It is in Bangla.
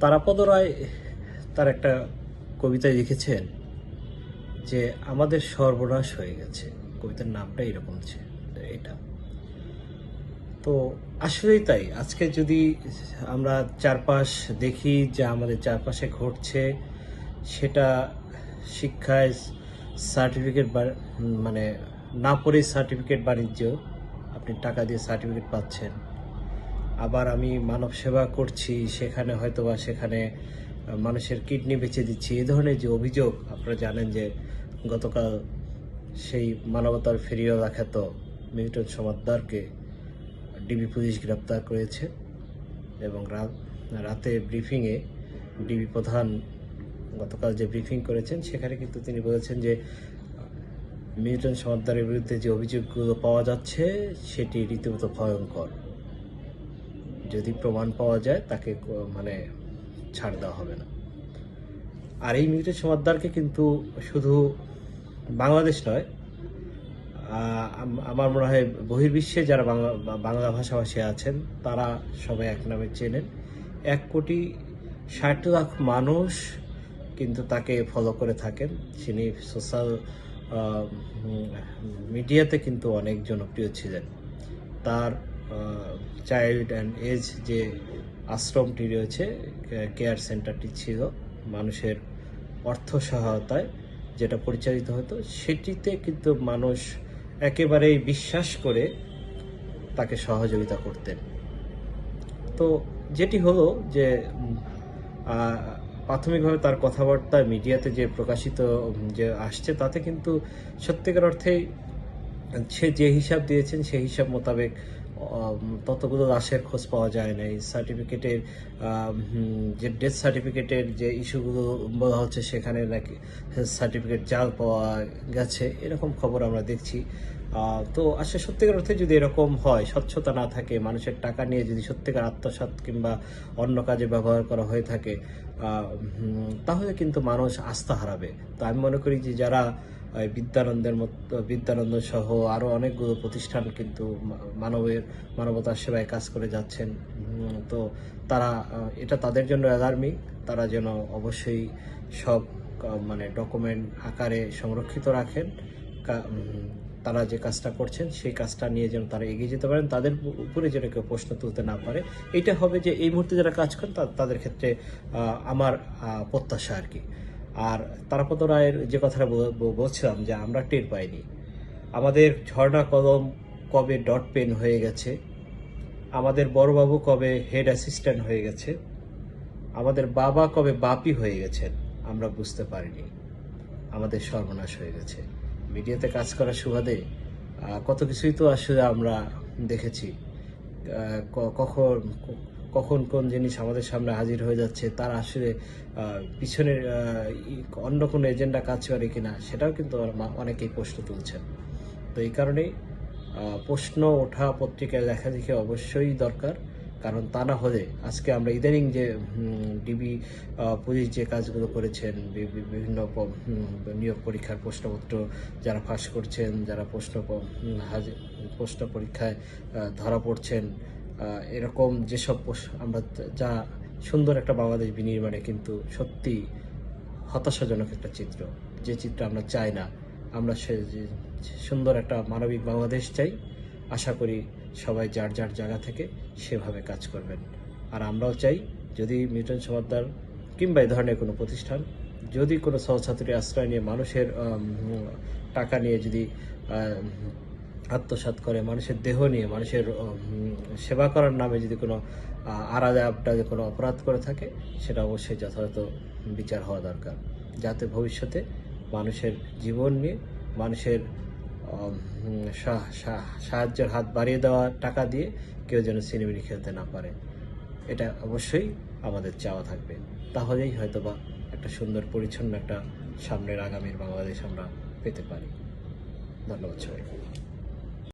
তারাপদ রায় তার একটা কবিতায় লিখেছেন যে, আমাদের সর্বনাশ হয়ে গেছে। কবিতার নামটা এরকম ছিল এটা। তো আসলেই তাই। আজকে যদি আমরা চারপাশ দেখি যে আমাদের চারপাশে ঘটছে, সেটা শিক্ষায় সার্টিফিকেট মানে না পড়ে সার্টিফিকেট বাণিজ্য, আপনি টাকা দিয়ে সার্টিফিকেট পাচ্ছেন। আবার আমি মানব সেবা করছি, সেখানে হয়তো বা সেখানে মানুষের কিডনি বেচে দিচ্ছি এই ধরনের যে অভিযোগ, আপনারা জানেন যে গতকাল সেই মানবতার ফেরিওয়ালা খ্যাত মিল্টন সমাদ্দারকে ডিবি পুলিশ গ্রেপ্তার করেছে এবং রাতে ব্রিফিংয়ে ডিবি প্রধান গতকাল যে ব্রিফিং করেছেন, সেখানে কিন্তু তিনি বলেছেন যে মিল্টন সমাদ্দারের বিরুদ্ধে যে অভিযোগগুলো পাওয়া যাচ্ছে, সেটি রীতিমতো ভয়ঙ্কর। যদি প্রমাণ পাওয়া যায়, তাকে মানে ছাড় দেওয়া হবে না। আর এই মিল্টন সমাদ্দারকে কিন্তু শুধু বাংলাদেশ নয় আমার মনে হয় বহির্বিশ্বে যারা বাংলা বাংলা ভাষাভাষী আছেন, তারা সবাই এক নামে চেনেন। এক কোটি ষাট লাখ মানুষ কিন্তু তাকে ফলো করে থাকেন। তিনি সোশ্যাল মিডিয়াতে কিন্তু অনেক জনপ্রিয় ছিলেন। তার চাইল্ড অ্যান্ড এজ যে আশ্রমটি রয়েছে কেয়ার সেন্টারটি ছিল, মানুষের অর্থ সহায়তায় যেটা পরিচালিত হতো, সেটিতে কিন্তু মানুষ একেবারেই বিশ্বাস করে তাকে সহযোগিতা করতেন। তো যেটি হলো যে প্রাথমিকভাবে তার কথাবার্তা মিডিয়াতে যে প্রকাশিত যে আসছে, তাতে কিন্তু সত্যিকার অর্থেই সে যে হিসাব দিয়েছেন, সেই হিসাব মোতাবেক ততগুলো লাশের খোঁজ পাওয়া যায় নাই। সার্টিফিকেটের যে ডেথ সার্টিফিকেটের যে ইস্যুগুলো বলা হচ্ছে, সেখানে নাকি সার্টিফিকেট জাল পাওয়া গেছে। এরকম খবর আমরা দেখছি। তো আসলে সত্যিকার অর্থে যদি এরকম হয়, স্বচ্ছতা না থাকে, মানুষের টাকা নিয়ে যদি সত্যিকার আত্মসাৎ কিংবা অন্য কাজে ব্যবহার করা হয়ে থাকে তাহলে কিন্তু মানুষ আস্থা হারাবে। তো আমি মনে করি যে যারা এই বিদ্যানন্দের মতো বিদ্যানন্দ সহ আরও অনেকগুলো প্রতিষ্ঠান কিন্তু মানবের মানবতার সেবায় কাজ করে যাচ্ছেন। তো তারা এটা তাদের জন্য অ্যালার্মিং তারা যেন অবশ্যই সব মানে ডকুমেন্ট আকারে সংরক্ষিত রাখেন। তারা যে কাজটা করছেন, সেই কাজটা নিয়ে যেন তারা এগিয়ে যেতে পারেন। তাদের উপরে যেন কেউ প্রশ্ন তুলতে না পারে। এটা হবে যে এই মুহূর্তে যারা কাজ করেন তাদের ক্ষেত্রে আমার প্রত্যাশা আর কি। আর তারাপদ রায়ের যে কথাটা বল- বল- বলছিলাম যে আমরা টের পাইনি। আমাদের ঝর্ণা কলম কবে ডট পেন হয়ে গেছে? আমাদের বড়বাবু কবে হেড অ্যাসিস্ট্যান্ট হয়ে গেছে? আমাদের বাবা কবে বাপি হয়ে গেছেন আমরা বুঝতে পারিনি। আমাদের সর্বনাশ হয়ে গেছে। মিডিয়াতে কাজ করার সুবাদে কত কিছুই তো আসলে আমরা দেখেছি। কখন কখন কোন জিনিস আমাদের সামনে হাজির হয়ে যাচ্ছে, তার আসলে পিছনের অন্য কোনো এজেন্ডা কাজ করে কিনা, সেটাও কিন্তু অনেকেই প্রশ্ন তুলছেন। তো এই কারণেই প্রশ্ন ওঠা পত্রিকায় লেখা লেখালেখি অবশ্যই দরকার, কারণ তা না হলে আজকে আমরা ইদানিং যে ডিবি পুলিশ যে কাজগুলো করেছেন বিভিন্ন নিয়োগ পরীক্ষার প্রশ্নপত্র যারা ফাঁস করছেন, যারা প্রশ্ন প্রশ্ন পরীক্ষায় ধরা পড়ছেন এরকম যেসব আমরা যা সুন্দর একটা বাংলাদেশ বিনির্মাণে কিন্তু সত্যি হতাশাজনক একটা চিত্র। যে চিত্র আমরা চাই না, আমরা সে সুন্দর একটা মানবিক বাংলাদেশ চাই, আশা করি সবাই যার যার জায়গা থেকে সেভাবে কাজ করবেন। আর আমরাও চাই, যদি মিল্টন সমাদ্দার কিংবা এই ধরনের কোনো প্রতিষ্ঠান, যদি কোনো সহছাত্রী আশ্রয় নিয়ে মানুষের টাকা নিয়ে যদি আহ, আত্মসাৎ করে মানুষের দেহ নিয়ে মানুষের সেবা করার নামে যদি কোনো আড়ালে আবডালে কোনো অপরাধ করে থাকে সেটা অবশ্যই যথাযথ বিচার হওয়া দরকার। যাতে ভবিষ্যতে মানুষের জীবন নিয়ে মানুষের সাহায্যের হাত বাড়িয়ে দেওয়া টাকা দিয়ে কেউ যেন সিনেমিনি খেলতে না পারে। এটা অবশ্যই আমাদের চাওয়া থাকবে। তাহলেই হয়তোবা একটা সুন্দর পরিচ্ছন্ন একটা সামনের আগামীর বাংলাদেশ আমরা পেতে পারি। ধন্যবাদ সবাই